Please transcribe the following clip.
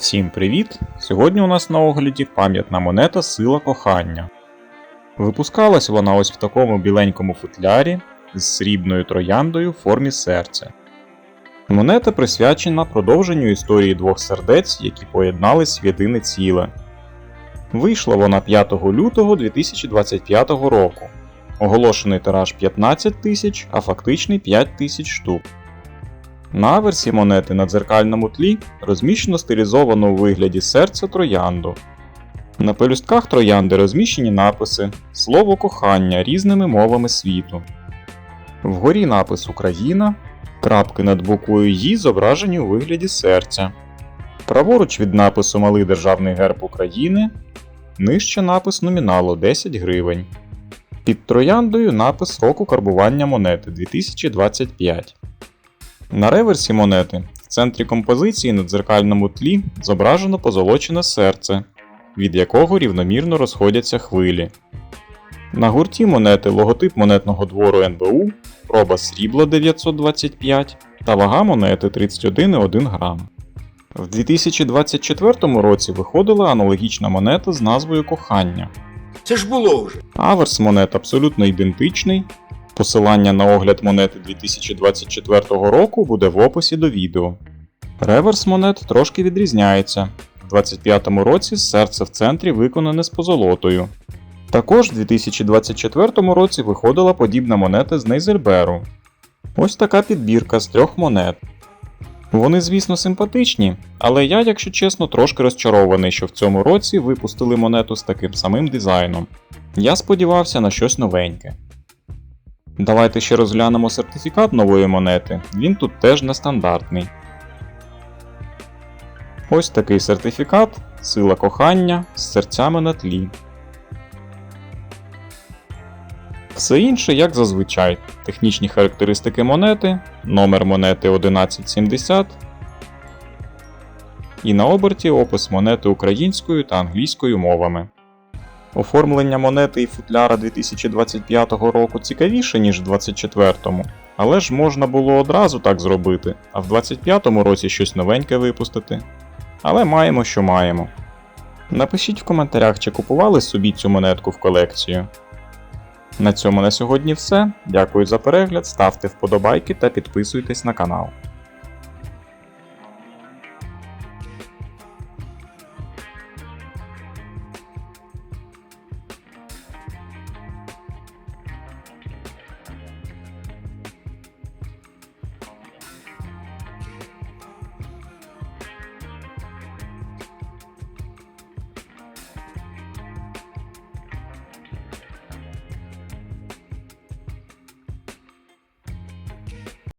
Всім привіт! Сьогодні у нас на огляді пам'ятна монета Сила кохання. Випускалась вона ось в такому біленькому футлярі з срібною трояндою в формі серця. Монета присвячена продовженню історії двох сердець, які поєднались в єдине ціле. Вийшла вона 5 лютого 2025 року. Оголошений тираж 15 тисяч, а фактичний 5 тисяч штук. На аверсі монети на дзеркальному тлі розміщено стилізовано у вигляді серця троянду. На пелюстках троянди розміщені написи Слово кохання різними мовами світу. Вгорі напис Україна, крапки над буквою «Ї» зображені у вигляді серця. Праворуч від напису Малий Державний герб України, нижче напис номіналу 10 гривень. Під трояндою напис року карбування монети 2025. На реверсі монети в центрі композиції на дзеркальному тлі зображено позолочене серце, від якого рівномірно розходяться хвилі. На гурті монети логотип монетного двору НБУ, проба срібла 925 та вага монети 31,1 грам. В 2024 році виходила аналогічна монета з назвою Кохання. Це ж було вже. Аверс монет абсолютно ідентичний. Посилання на огляд монети 2024 року буде в описі до відео. Реверс монет трошки відрізняється. У 2025 році серце в центрі виконане з позолотою. Також у 2024 році виходила подібна монета з Нейзельберу. Ось така підбірка з трьох монет. Вони, звісно, симпатичні, але я, якщо чесно, трошки розчарований, що в цьому році випустили монету з таким самим дизайном. Я сподівався на щось новеньке. Давайте ще розглянемо сертифікат нової монети, він тут теж нестандартний. Ось такий сертифікат, сила кохання з серцями на тлі. Все інше, як зазвичай, технічні характеристики монети, номер монети 1170 і на оберті опис монети українською та англійською мовами. Оформлення монети і футляра 2025 року цікавіше, ніж в 2024, але ж можна було одразу так зробити, а в 2025 році щось новеньке випустити. Але маємо, що маємо. Напишіть в коментарях, чи купували собі цю монетку в колекцію. На цьому на сьогодні все. Дякую за перегляд, ставте вподобайки та підписуйтесь на канал.